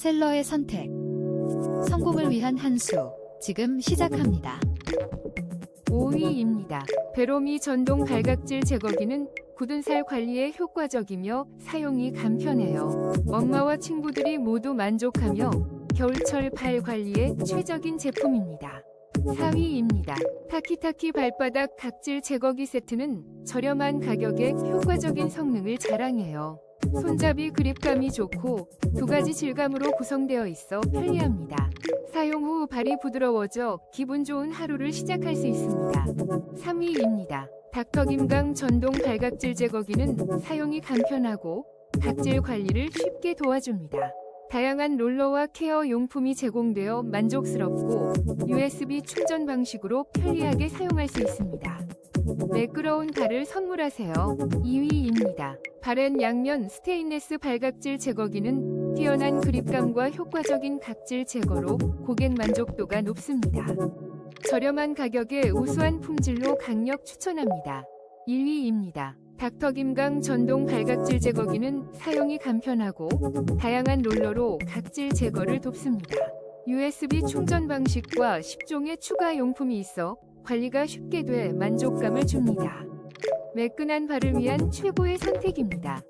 셀러의 선택. 성공을 위한 한 수. 지금 시작합니다. 5위입니다. 베로미 전동 발각질 제거기는 굳은 살 관리에 효과적이며 사용이 간편해요. 엄마와 친구들이 모두 만족하며 겨울철 발 관리에 최적인 제품입니다. 4위입니다. 타키타키 발바닥 각질 제거기 세트는 저렴한 가격에 효과적인 성능을 자랑해요. 손잡이 그립감이 좋고 두 가지 질감으로 구성되어 있어 편리합니다. 사용 후 발이 부드러워져 기분 좋은 하루를 시작할 수 있습니다. 3위입니다. 닥터 김강 전동 발각질 제거기는 사용이 간편하고 각질 관리를 쉽게 도와줍니다. 다양한 롤러와 케어 용품이 제공되어 만족스럽고 USB 충전 방식으로 편리하게 사용할 수 있습니다. 매끄러운 발을 선물하세요. 2위입니다. 바렌 양면 스테인레스 발각질 제거기는 뛰어난 그립감과 효과적인 각질 제거로 고객 만족도가 높습니다. 저렴한 가격에 우수한 품질로 강력 추천합니다. 1위입니다. 닥터 김강 전동 발각질 제거기는 사용이 간편하고 다양한 롤러로 각질 제거를 돕습니다. USB 충전 방식과 10종의 추가 용품이 있어 관리가 쉽게 돼 만족감을 줍니다. 매끈한 발을 위한 최고의 선택입니다.